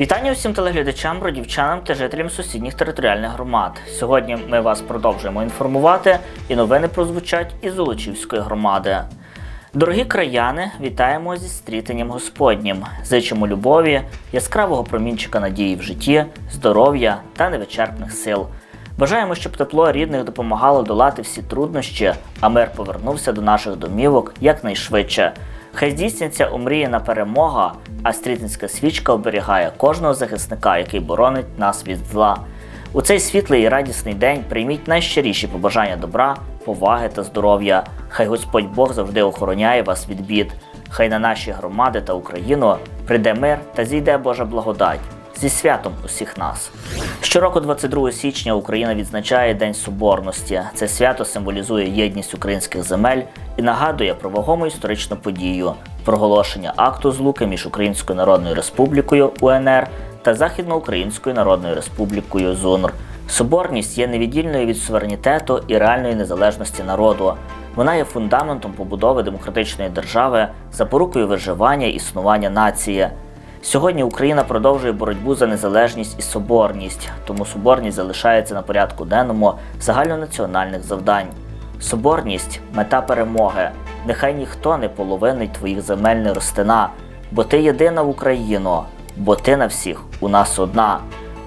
Вітання усім телеглядачам, бродівчанам та жителям сусідніх територіальних громад. Сьогодні ми вас продовжуємо інформувати, і новини прозвучать із Золочівської громади. Дорогі краяни, вітаємо зі стрітенням Господнім. Зичимо любові, яскравого промінчика надії в житті, здоров'я та невичерпних сил. Бажаємо, щоб тепло рідних допомагало долати всі труднощі, а мир повернувся до наших домівок якнайшвидше. Хай здійсниться омріяна перемога, а стрітинська свічка оберігає кожного захисника, який боронить нас від зла. У цей світлий і радісний день прийміть найщиріші побажання добра, поваги та здоров'я. Хай Господь Бог завжди охороняє вас від бід. Хай на наші громади та Україну прийде мир та зійде Божа благодать. Зі святом усіх нас. Щороку, 22 січня, Україна відзначає День Соборності. Це свято символізує єдність українських земель і нагадує про вагому історичну подію проголошення акту злуки між Українською Народною Республікою УНР та Західноукраїнською Народною Республікою ЗУНР. Соборність є невіддільною від суверенітету і реальної незалежності народу. Вона є фундаментом побудови демократичної держави, запорукою виживання існування нації. Сьогодні Україна продовжує боротьбу за незалежність і соборність, тому соборність залишається на порядку денному загальнонаціональних завдань. Соборність мета перемоги. Нехай ніхто не половинить твоїх земель не ростина, бо ти єдина в Україну, бо ти на всіх у нас одна.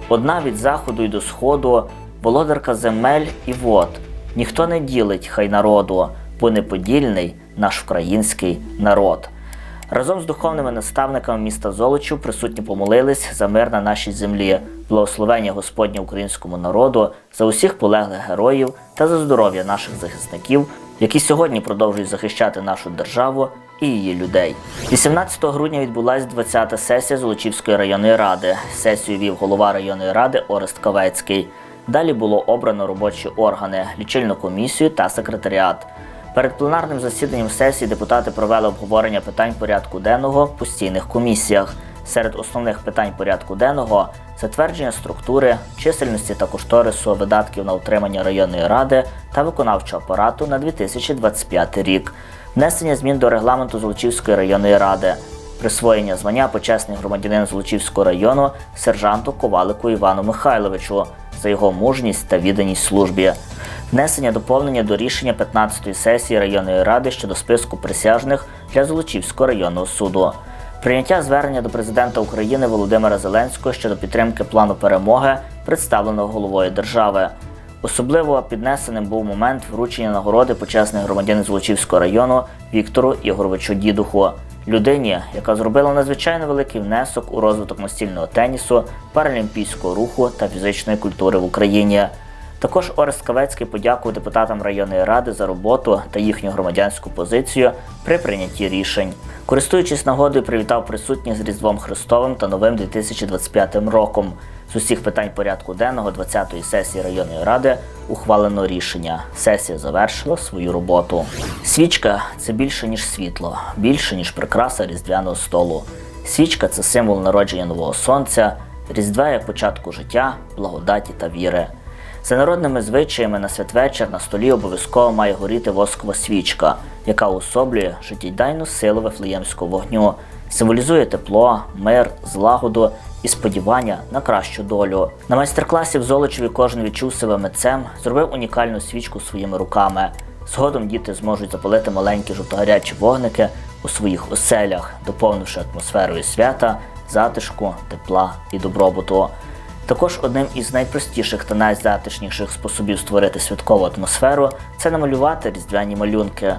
Одна від заходу й до сходу, володарка земель і вод. Ніхто не ділить хай народу, бо неподільний наш український народ. Разом з духовними наставниками міста Золочів присутні помолились за мир на нашій землі, благословення Господнє українському народу, за усіх полеглих героїв та за здоров'я наших захисників, які сьогодні продовжують захищати нашу державу і її людей. 18 грудня відбулася 20-та сесія Золочівської районної ради. Сесію вів голова районної ради Орест Кавецький. Далі було обрано робочі органи, лічильну комісію та секретаріат. Перед пленарним засіданням сесії депутати провели обговорення питань порядку денного в постійних комісіях. Серед основних питань порядку денного затвердження структури, чисельності та кошторису видатків на утримання районної ради та виконавчого апарату на 2025 рік, внесення змін до регламенту Золочівської районної ради, присвоєння звання почесний громадянин Золочівського району сержанту Ковалику Івану Михайловичу за його мужність та відданість службі. Внесення доповнення до рішення 15-ї сесії районної ради щодо списку присяжних для Золочівського районного суду. Прийняття звернення до президента України Володимира Зеленського щодо підтримки плану перемоги, представленого головою держави. Особливо піднесеним був момент вручення нагороди почесних громадян Золочівського району Віктору Ігоровичу Дідуху, людині, яка зробила надзвичайно великий внесок у розвиток настільного тенісу, паралімпійського руху та фізичної культури в Україні. Також Орест Кавецький подякував депутатам районної ради за роботу та їхню громадянську позицію при прийнятті рішень. Користуючись нагодою, привітав присутніх з Різдвом Христовим та новим 2025 роком. З усіх питань порядку денного 20-ї сесії районної ради ухвалено рішення. Сесія завершила свою роботу. Свічка це більше ніж світло, більше ніж прикраса різдвяного столу. Свічка це символ народження нового сонця, різдва як початку життя, благодаті та віри. За народними звичаями на святвечір на столі обов'язково має горіти воскова свічка, яка уособлює життєдайну силу вифлеємського вогню, символізує тепло, мир, злагоду і сподівання на кращу долю. На майстер-класі в Золочеві кожен відчув себе митцем, зробив унікальну свічку своїми руками. Згодом діти зможуть запалити маленькі жовтогарячі вогники у своїх оселях, доповнивши атмосферою свята, затишку, тепла і добробуту. Також одним із найпростіших та найзатишніших способів створити святкову атмосферу це намалювати різдвяні малюнки.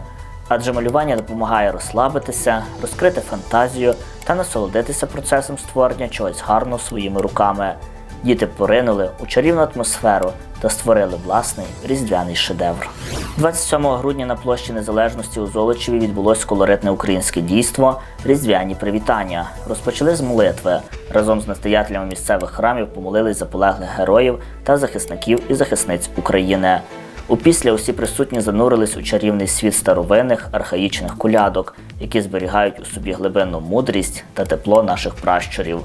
Адже малювання допомагає розслабитися, розкрити фантазію та насолодитися процесом створення чогось гарного своїми руками. Діти поринули у чарівну атмосферу та створили власний різдвяний шедевр. 27 грудня на площі Незалежності у Золочеві відбулось колоритне українське дійство Різдвяні привітання. Розпочали з молитви. Разом з настоятелями місцевих храмів помолились за полеглих героїв та захисників і захисниць України. Упісля усі присутні занурились у чарівний світ старовинних архаїчних колядок, які зберігають у собі глибинну мудрість та тепло наших пращурів.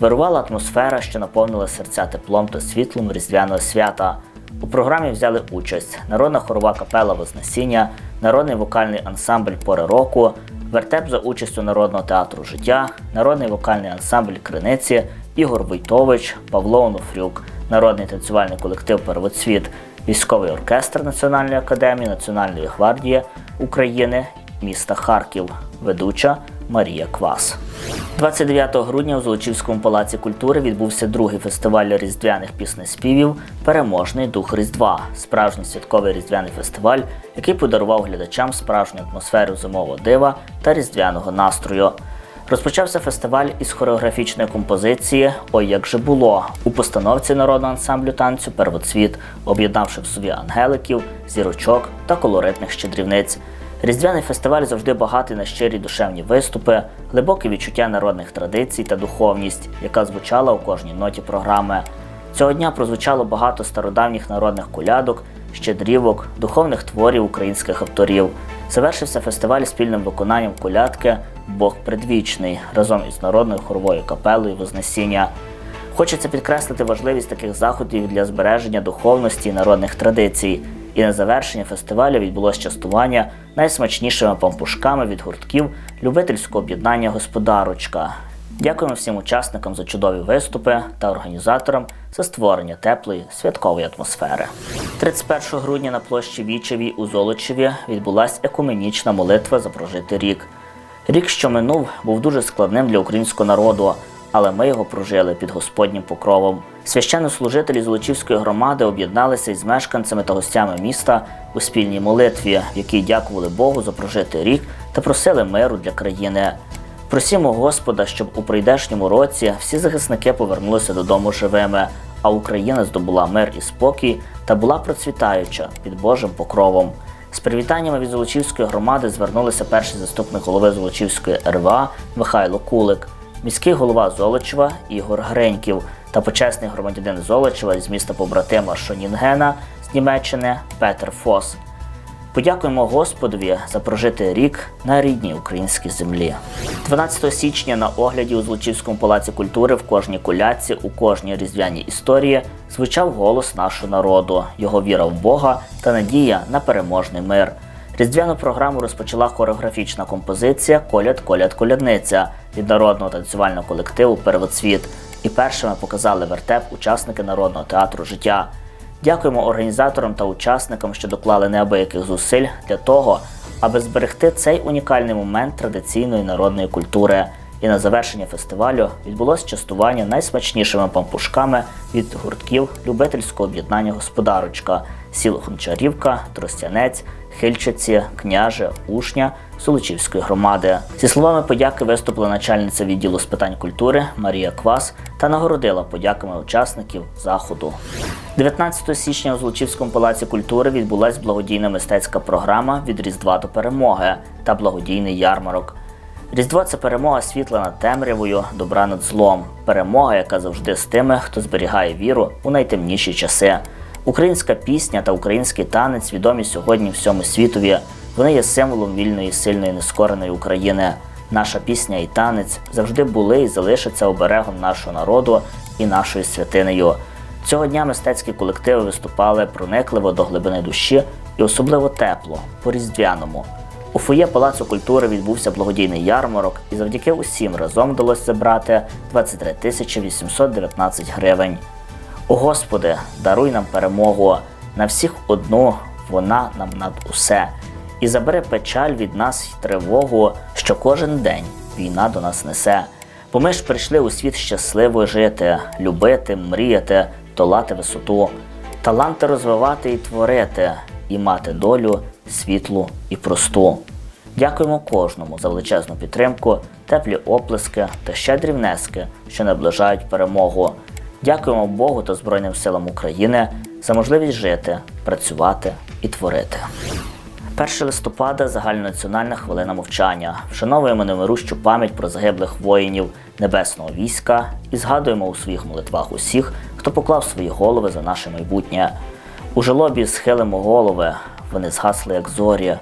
Вирувала атмосфера, що наповнила серця теплом та світлом різдвяного свята. У програмі взяли участь народна хорова капела Вознесіння, народний вокальний ансамбль Пори року, вертеп за участю Народного театру життя, народний вокальний ансамбль Криниці, Ігор Войтович, Павло Онуфрюк, народний танцювальний колектив Первоцвіт, військовий оркестр Національної академії Національної гвардії України міста Харків, ведуча Марія Квас. 29 грудня у Золочівському палаці культури відбувся другий фестиваль різдвяних піснеспівів Переможний дух Різдва, справжній святковий різдвяний фестиваль, який подарував глядачам справжню атмосферу зимового дива та різдвяного настрою. Розпочався фестиваль із хореографічної композиції Ой, як же було у постановці народного ансамблю танцю Первоцвіт, об'єднавши в собі ангеликів, зірочок та колоритних щедрівниць. Різдвяний фестиваль завжди багатий на щирі душевні виступи, глибоке відчуття народних традицій та духовність, яка звучала у кожній ноті програми. Цього дня прозвучало багато стародавніх народних колядок, щедрівок, духовних творів українських авторів. Завершився фестиваль спільним виконанням колядки Бог предвічний разом із народною хоровою капелою Вознесіння. Хочеться підкреслити важливість таких заходів для збереження духовності і народних традицій. І на завершення фестивалю відбулось частування найсмачнішими пампушками від гуртків любительського об'єднання Господарочка. Дякуємо всім учасникам за чудові виступи та організаторам за створення теплої святкової атмосфери. 31 грудня на площі Вічевій у Золочеві відбулася екуменічна молитва за прожитий рік. Рік, що минув, був дуже складним для українського народу, але ми його прожили під Господнім покровом. Священнослужителі Золочівської громади об'єдналися із мешканцями та гостями міста у спільній молитві, в якій дякували Богу за прожитий рік та просили миру для країни. Просімо Господа, щоб у прийдешньому році всі захисники повернулися додому живими, а Україна здобула мир і спокій та була процвітаюча під Божим покровом. З привітаннями від Золочівської громади звернулися перший заступник голови Золочівської РВА Михайло Кулик, міський голова Золочева Ігор Греньків та почесний громадянин Золочева з міста побратима Шонінгена з Німеччини Петер Фос. Подякуємо Господові за прожитий рік на рідній українській землі. 12 січня на огляді у Злочівському палаці культури в кожній куляці, у кожній різдвяній історії звучав голос нашого народу, його віра в Бога та надія на переможний мир. Різдвяну програму розпочала хореографічна композиція Коляд Коляд Колядниця від народного танцювального колективу Первоцвіт. І першими показали вертеп учасники народного театру життя. Дякуємо організаторам та учасникам, що доклали неабияких зусиль для того, аби зберегти цей унікальний момент традиційної народної культури. І на завершення фестивалю відбулось частування найсмачнішими пампушками від гуртків любительського об'єднання Господарочка сіл Гончарівка, Тростянець, Хильчиці, Княже, Ушня Солочівської громади. Зі словами подяки виступила начальниця відділу з питань культури Марія Квас та нагородила подяками учасників заходу. 19 січня у Золочівському палаці культури відбулась благодійна мистецька програма від Різдва до перемоги та благодійний ярмарок. Різдво це перемога світла над темрявою, добра над злом, перемога, яка завжди з тими, хто зберігає віру у найтемніші часи. Українська пісня та український танець відомі сьогодні всьому світові. Вони є символом вільної, сильної, нескореної України. Наша пісня і танець завжди були і залишаться оберегом нашого народу і нашою святинею. Цього дня мистецькі колективи виступали проникливо до глибини душі і особливо тепло, по-різдвяному. У фоє Палацу культури відбувся благодійний ярмарок, і завдяки усім разом вдалося забрати 23 тисячі 819 гривень. О Господи, даруй нам перемогу, на всіх одну, вона нам над усе. І забери печаль від нас й тривогу, що кожен день війна до нас несе. Бо ми ж прийшли у світ щасливо жити, любити, мріяти, долати висоту, таланти розвивати і творити, і мати долю світлу і просту. Дякуємо кожному за величезну підтримку, теплі оплески та щедрі внески, що наближають перемогу. Дякуємо Богу та Збройним силам України за можливість жити, працювати і творити. 1 листопада загальнонаціональна хвилина мовчання. Вшановуємо немирущу пам'ять про загиблих воїнів небесного війська і згадуємо у своїх молитвах усіх, хто поклав свої голови за наше майбутнє. У жалобі схилимо голови, вони згасли як зорі.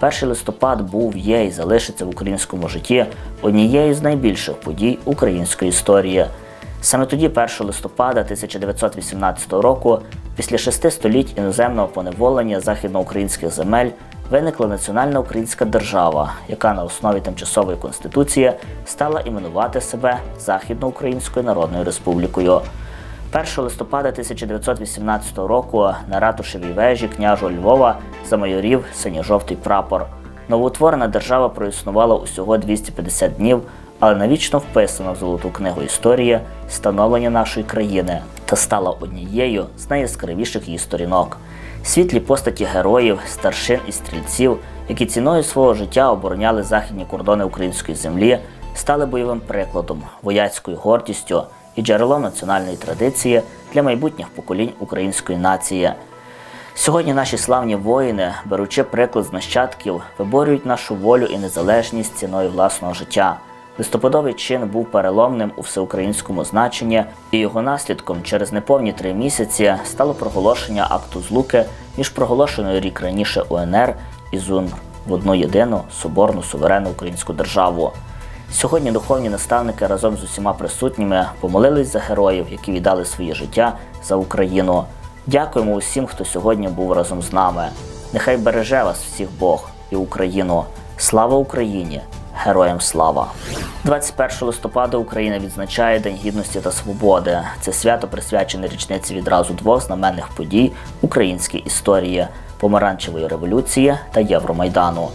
1 листопад був, є і залишиться в українському житті однією з найбільших подій української історії. Саме тоді, 1 листопада 1918 року, після шести століть іноземного поневолення західноукраїнських земель, виникла національна українська держава, яка на основі тимчасової конституції стала іменувати себе Західноукраїнською Народною Республікою. 1 листопада 1918 року на ратушевій вежі княжого Львова замайорів синьо-жовтий прапор. Новоутворена держава проіснувала усього 250 днів, але навічно вписана в золоту книгу історії становлення нашої країни та стала однією з найяскравіших її сторінок. Світлі постаті героїв, старшин і стрільців, які ціною свого життя обороняли західні кордони української землі, стали бойовим прикладом, вояцькою гордістю і джерелом національної традиції для майбутніх поколінь української нації. Сьогодні наші славні воїни, беручи приклад з нащадків, виборюють нашу волю і незалежність ціною власного життя. Листопадовий чин був переломним у всеукраїнському значенні, і його наслідком через неповні три місяці стало проголошення акту злуки між проголошеною рік раніше УНР і ЗУН в одну єдину соборну суверенну українську державу. Сьогодні духовні наставники разом з усіма присутніми помолились за героїв, які віддали своє життя за Україну. Дякуємо усім, хто сьогодні був разом з нами. Нехай береже вас всіх Бог і Україну. Слава Україні! Героям слава! 21 листопада Україна відзначає День гідності та свободи. Це свято присвячене річниці відразу двох знаменних подій українській історії помаранчевої революції та Євромайдану.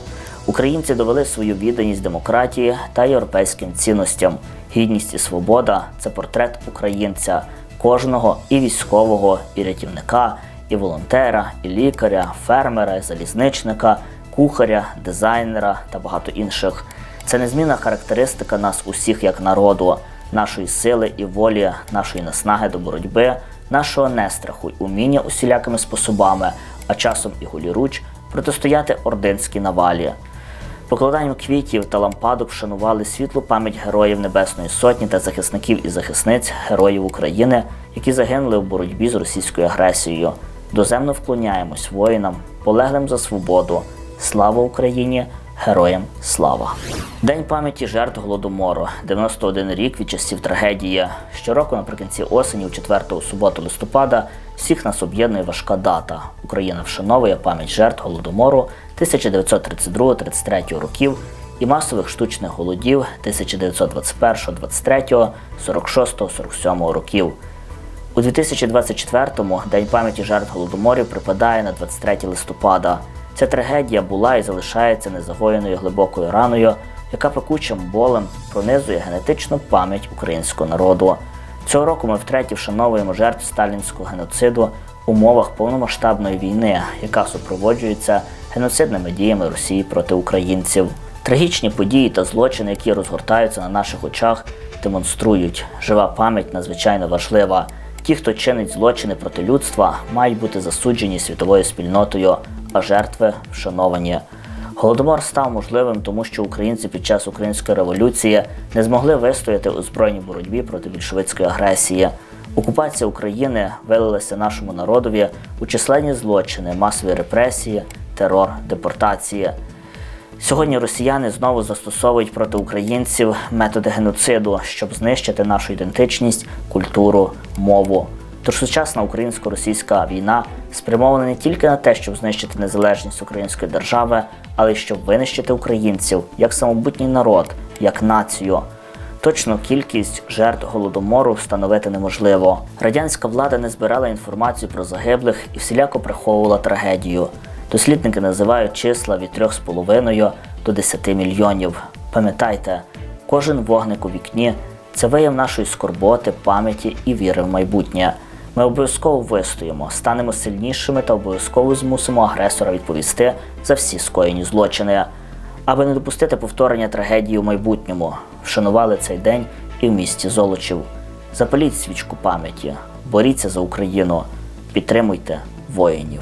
Українці довели свою відданість демократії та європейським цінностям. Гідність і свобода це портрет українця, кожного і військового, і рятівника, і волонтера, і лікаря, фермера, і залізничника, кухаря, дизайнера та багато інших. Це незмінна характеристика нас усіх як народу, нашої сили і волі, нашої наснаги до боротьби, нашого нестраху й уміння усілякими способами, а часом і голіруч протистояти ординській навалі. Покладанням квітів та лампадок вшанували світлу пам'ять героїв Небесної Сотні та захисників і захисниць героїв України, які загинули в боротьбі з російською агресією. Доземно вклоняємось воїнам, полеглим за свободу. Слава Україні! Героям слава! День пам'яті жертв голодомору, 91 рік від часів трагедії. Щороку наприкінці осені, у 4 суботу листопада, всіх нас об'єднує важка дата. Україна вшановує пам'ять жертв голодомору 1932-33 років і масових штучних голодів 1921-23, 46-47 років. У 2024-му День пам'яті жертв голодоморів припадає на 23 листопада. Ця трагедія була і залишається незагоєною глибокою раною, яка пекучим болем пронизує генетичну пам'ять українського народу. Цього року ми втретє вшановуємо жертв сталінського геноциду в умовах повномасштабної війни, яка супроводжується геноцидними діями Росії проти українців. Трагічні події та злочини, які розгортаються на наших очах, демонструють, жива пам'ять надзвичайно важлива. Ті, хто чинить злочини проти людства, мають бути засуджені світовою спільнотою, жертви вшановані. Голодомор став можливим, тому що українці під час української революції не змогли вистояти у збройній боротьбі проти більшовицької агресії. Окупація України вилилася нашому народові у численні злочини, масові репресії, терор, депортації. Сьогодні росіяни знову застосовують проти українців методи геноциду, щоб знищити нашу ідентичність, культуру, мову. Тож сучасна українсько-російська війна спрямована не тільки на те, щоб знищити незалежність української держави, але й щоб винищити українців як самобутній народ, як націю. Точну кількість жертв голодомору встановити неможливо. Радянська влада не збирала інформацію про загиблих і всіляко приховувала трагедію. Дослідники називають числа від 3,5 до 10 мільйонів. Пам'ятайте, кожен вогник у вікні це вияв нашої скорботи, пам'яті і віри в майбутнє. Ми обов'язково вистоїмо, станемо сильнішими та обов'язково змусимо агресора відповісти за всі скоєні злочини. Аби не допустити повторення трагедії у майбутньому, вшанували цей день і в місті Золочів. Запаліть свічку пам'яті, боріться за Україну, підтримуйте воїнів.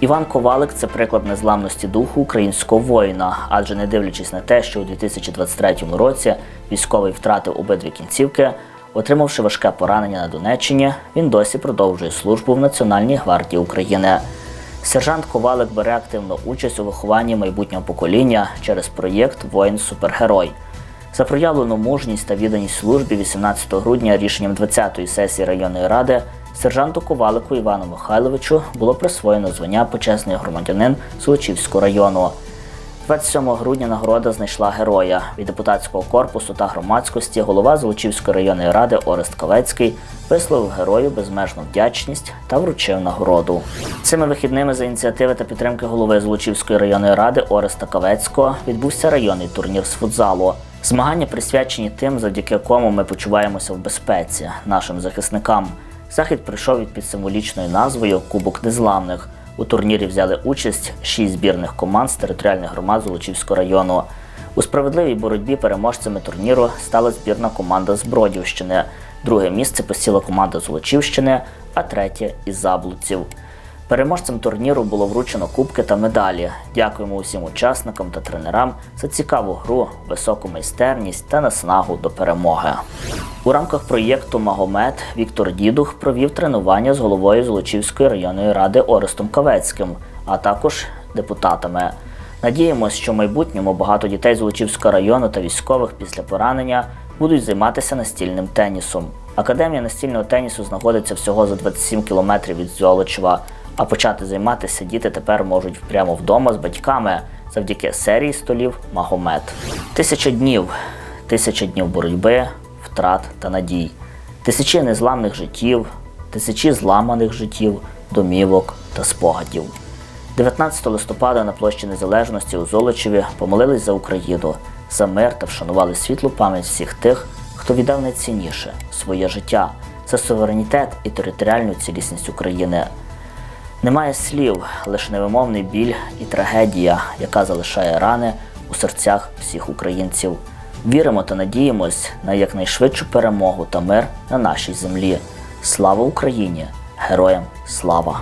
Іван Ковалик це приклад незламності духу українського воїна, адже не дивлячись на те, що у 2023 році військовий втратив обидві кінцівки, отримавши важке поранення на Донеччині, він досі продовжує службу в Національній гвардії України. Сержант Ковалик бере активну участь у вихованні майбутнього покоління через проєкт Воїн Супергерой. За проявлену мужність та відданість службі 18 грудня рішенням 20-ї сесії районної ради сержанту Ковалику Івану Михайловичу було присвоєно звання почесний громадянин Золочівського району. 27 грудня нагорода знайшла героя від депутатського корпусу та громадськості. Голова Золочівської районної ради Орест Кавецький висловив герою безмежну вдячність та вручив нагороду. Цими вихідними за ініціативи та підтримки голови Золочівської районної ради Ореста Кавецького відбувся районний турнір з футзалу. Змагання присвячені тим, завдяки кому ми почуваємося в безпеці нашим захисникам. Захід прийшов від під символічною назвою Кубок Незламних. У турнірі взяли участь шість збірних команд з територіальних громад Золочівського району. У справедливій боротьбі переможцями турніру стала збірна команда з Бродівщини. Друге місце посіла команда Золочівщини, а третє із Заблуців. Переможцям турніру було вручено кубки та медалі. Дякуємо усім учасникам та тренерам за цікаву гру, високу майстерність та наснагу до перемоги. У рамках проєкту Магомед Віктор Дідух провів тренування з головою Золочівської районної ради Орестом Кавецьким, а також депутатами. Надіємось, що в майбутньому багато дітей Золочівського району та військових після поранення будуть займатися настільним тенісом. Академія настільного тенісу знаходиться всього за 27 кілометрів від Золочева, а почати займатися діти тепер можуть прямо вдома з батьками завдяки серії столів Магомед. Тисяча днів, тисяча днів боротьби, втрат та надій, тисячі незламних життів, тисячі зламаних життів, домівок та спогадів. 19 листопада на площі Незалежності у Золочеві помолились за Україну, за мир та вшанували світлу пам'ять всіх тих, хто віддав найцінніше своє життя за суверенітет і територіальну цілісність України. Немає слів, лише невимовний біль і трагедія, яка залишає рани у серцях всіх українців. Віримо та надіємось на якнайшвидшу перемогу та мир на нашій землі. Слава Україні! Героям слава!